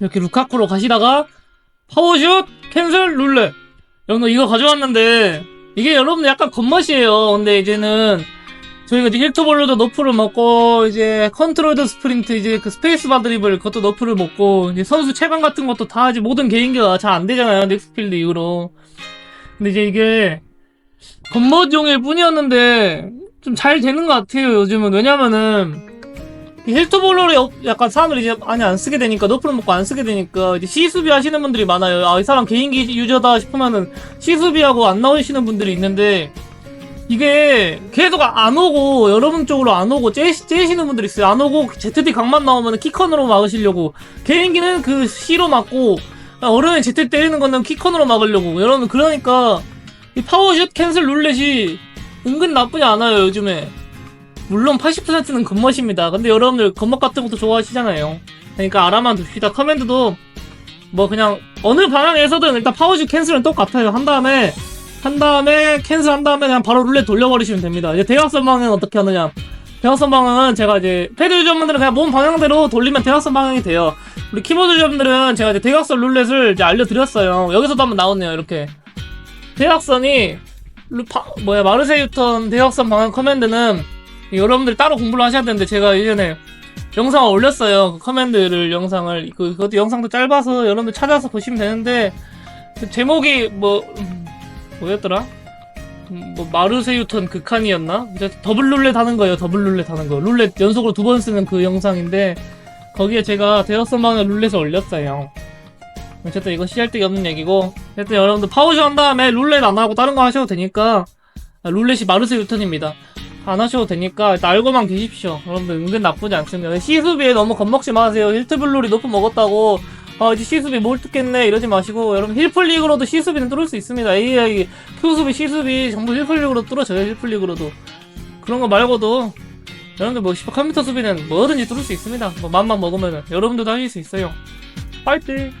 이렇게 루카쿠로 가시다가 파워슛 캔슬 룰렛 여러분 이거 가져왔는데. 이게 여러분들 약간 겉멋이에요. 근데 이제는 저희가 이제 힐트볼로도 너프를 먹고 이제 컨트롤드 스프린트 이제 그 스페이스바 드리블 그것도 너프를 먹고 이제 선수 체감 같은 것도 다 이제 모든 개인기가 잘 안 되잖아요. 넥스필드 이후로. 근데 이제 이게 겉멋용일 뿐이었는데 좀 잘 되는 것 같아요 요즘은. 왜냐면은 이 힐트볼로를 약간 사람들이 이제 많이 안 쓰게 되니까 너프를 먹고 안 쓰게 되니까 이제 시수비 하시는 분들이 많아요. 아 이 사람 개인기 유저다 싶으면은 시수비하고 안 나오시는 분들이 있는데 이게 계속 안 오고 여러분 쪽으로 안 오고 째시, 째시는 분들이 있어요. 안 오고 ZD 강만 나오면 키컨으로 막으시려고. 개인기는 그 C로 막고 어른이 ZD 때리는 거는 키컨으로 막으려고. 여러분 그러니까 이 파워슛 캔슬 룰렛이 은근 나쁘지 않아요 요즘에 물론 80%는 겉멋입니다 근데 여러분들 겉멋 같은 것도 좋아하시잖아요 그러니까 알아만 둡시다 커맨드도 뭐 그냥 어느 방향에서든 일단 파워슛 캔슬은 똑같아요 한 다음에 한 다음에 캔슬 한 다음에 그냥 바로 룰렛 돌려버리시면 됩니다. 이제 대각선 방향은 어떻게 하느냐? 대각선 방향은 제가 이제 패드 유저분들은 그냥 몸 방향대로 돌리면 대각선 방향이 돼요. 우리 키보드 유저분들은 제가 이제 대각선 룰렛을 이제 알려드렸어요. 여기서도 한번 나오네요. 이렇게 대각선이 루- 파- 뭐야 마르세 유턴 대각선 방향 커맨드는 여러분들이 따로 공부를 하셔야 되는데 제가 예전에 영상을 올렸어요. 그 커맨드를 영상을 그 그것도 영상도 짧아서 여러분들 찾아서 보시면 되는데 그 제목이 뭐 음, 뭐였더라? 음, 뭐 마르세유턴 극한이었나? 이제 더블 룰렛 하는 거예요. 더블 룰렛 하는 거. 룰렛 연속으로 두 번 쓰는 그 영상인데 거기에 제가 대여섯 방의 룰렛을 올렸어요. 어쨌든 이거 시할데기 없는 얘기고 어쨌든 여러분들 파워쇼 한 다음에 룰렛 안 하고 다른 거 하셔도 되니까 아, 룰렛이 마르세유턴입니다. 안 하셔도 되니까 일단 알고만 계십시오. 여러분들 은근 나쁘지 않습니다. C수비에 너무 겁먹지 마세요. 힐트블룰이 높은 먹었다고 아 이제 C수비 뭘 뜯겠네 이러지 마시고 여러분 힐플릭으로도 C수비는 뚫을 수 있습니다. AI Q수비 C수비 전부 힐플릭으로 뚫어져요. 힐플릭으로도 그런 거 말고도 여러분들 뭐 컴퓨터 수비는 뭐든지 뚫을 수 있습니다. 뭐 맘만 먹으면 여러분들도 하실 수 있어요. 파이팅!